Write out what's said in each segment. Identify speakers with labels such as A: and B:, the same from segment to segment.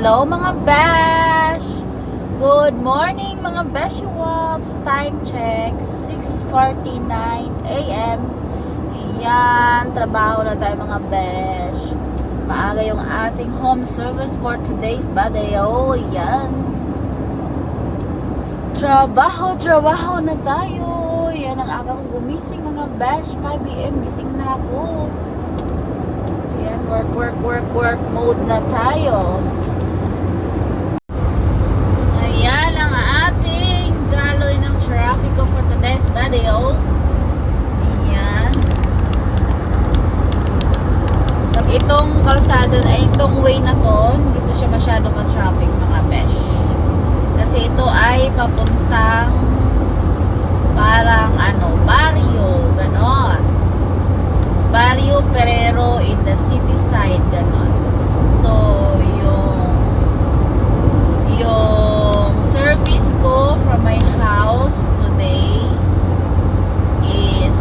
A: Hello mga besh! Good morning mga besh wops! Time check, 6.49 a.m. Yan, trabaho na tayo mga besh. Maaga yung ating home service for today's badeo. Yan. Trabaho, trabaho na tayo. Yan ang aga kong gumising mga besh. 5 a.m. gising na ako. Yan, work, work, work, work mode na tayo. Ayan ang ating daloy ng traffic ko for today's video. Ayan. Pag itong kalsada na itong way na to, hindi to siya masyado ma-traffic mga besh. Kasi ito ay papuntang parang ano, barrio, ganon. Barrio Ferrero in the city side, ganon. So, yung yung service ko from my house today is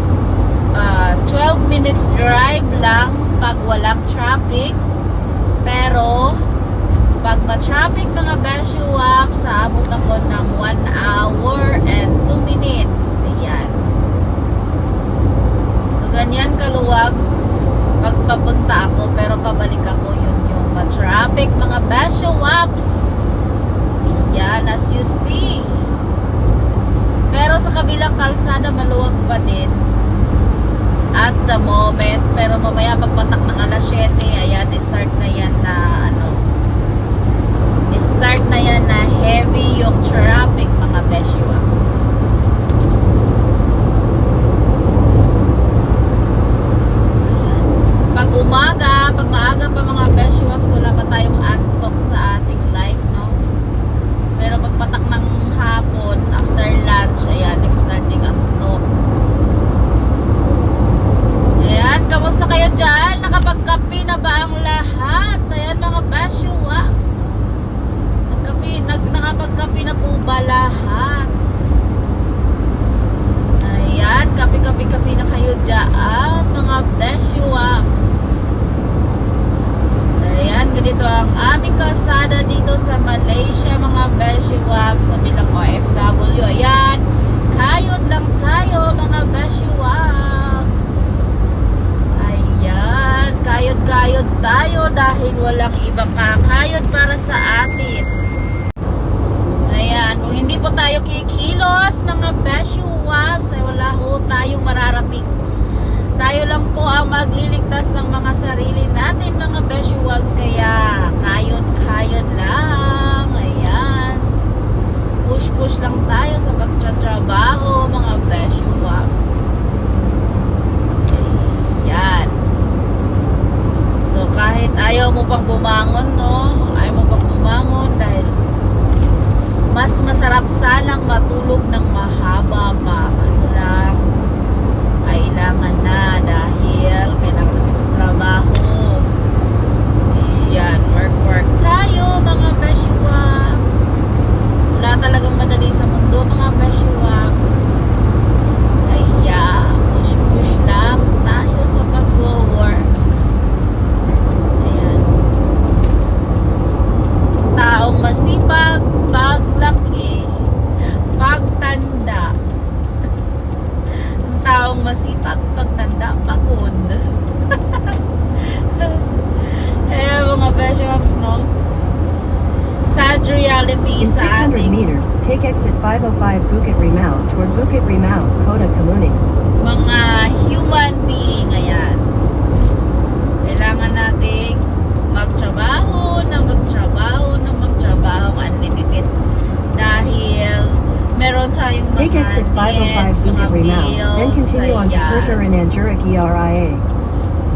A: uh, 12 minutes drive lang pag walang traffic. Pero, pag ma-traffic mga Beshuwap, sa abot ako ng 1 hour and 2 minutes. Ayan. So, ganyan kaluwag pag papunta ako, pero pabalik ako yun yung ma-traffic mga Beshuwaps. Yan, as you see. Pero sa kabilang kalsada, maluwag pa din. At the moment, pero mamaya pagpatak ng alas 7, ayan, start na yan na ano, start na yan na heavy yung traffic mga beshiwas. Pag umaga, pag maaga pa mga beshiwas, wala pa tayong antok sa ating life, no? Pero pagpatak ng hapon, after lunch, ayan, nag-start din antok. Ayan, kamusta kayo dyan? Nakapagkapi na ba ang lahat? Ayan mga basyo wax. Nagkapi, nag, nakapagkapi na po ba lahat? Ayan, kapi-kapi-kapi na kayo dyan, mga basyo wax. Ayan, ganito ang aming kalsada dito sa Malaysia, mga Beshi Waps, sa bilang OFW. Ayan, kayod lang tayo, mga Beshi Waps. Ayan, kayod-kayod tayo dahil walang ibang kakayod para sa atin. Ayan, kung hindi po tayo kikilos, mga Beshi Waps, ay wala ho tayong mararating. Tayo lang po ang magliligtas ng mga sarili natin mga Beshi Wolves kaya kayod-kayod lang ayan push-push lang tayo sa pagtatrabaho mga Beshi Wolves ayan so kahit ayaw mo pang bumangon no ayaw mo pang bumangon dahil mas masarap sanang matulog ng mahaba pa. Kaso lang kailangan na dahil kailangan natin magtrabaho. Yan, work work tayo mga beshiwaps. Wala talagang madali sa mundo mga beshiwaps. Kaya push push lang tayo sa pag-work. Ayan. Taong masipag, paglaki, pagtanda ang taong masipag pagtanda pagod. eh, mga beshops, no? Sad reality
B: In
A: sa
B: 600
A: ating
B: meters, take exit 505 Bukit Rimau toward Bukit Rimau, Kota Kamuning.
A: mga human being, ayan. Kailangan nating magtrabaho na magtrabaho na magtrabaho unlimited dahil meron tayong mga
B: Take exit 505
A: needs, mga
B: Bukit Rimau, then
A: bills,
B: continue on to
A: ayan.
B: Persia and Anjuruk ERIA.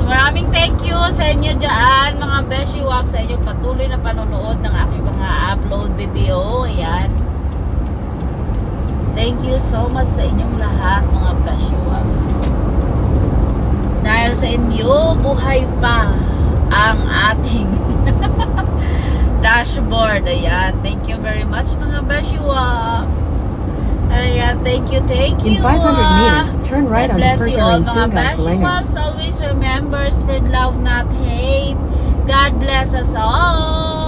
A: Maraming thank you sa inyo dyan, mga Beshi Wap, sa inyong patuloy na panonood ng aking mga upload video. Ayan. Thank you so much sa inyong lahat, mga Beshi Waps. Dahil sa inyo, buhay pa ang ating dashboard. Ayan. Thank you very much, mga Beshi Waps. Ayan, thank you, thank
B: In
A: you.
B: 500
A: ah.
B: meters, turn right
A: God
B: onto
A: bless you all mga
B: Selenga.
A: Waps. Always remember, spread love, not hate. God bless us all.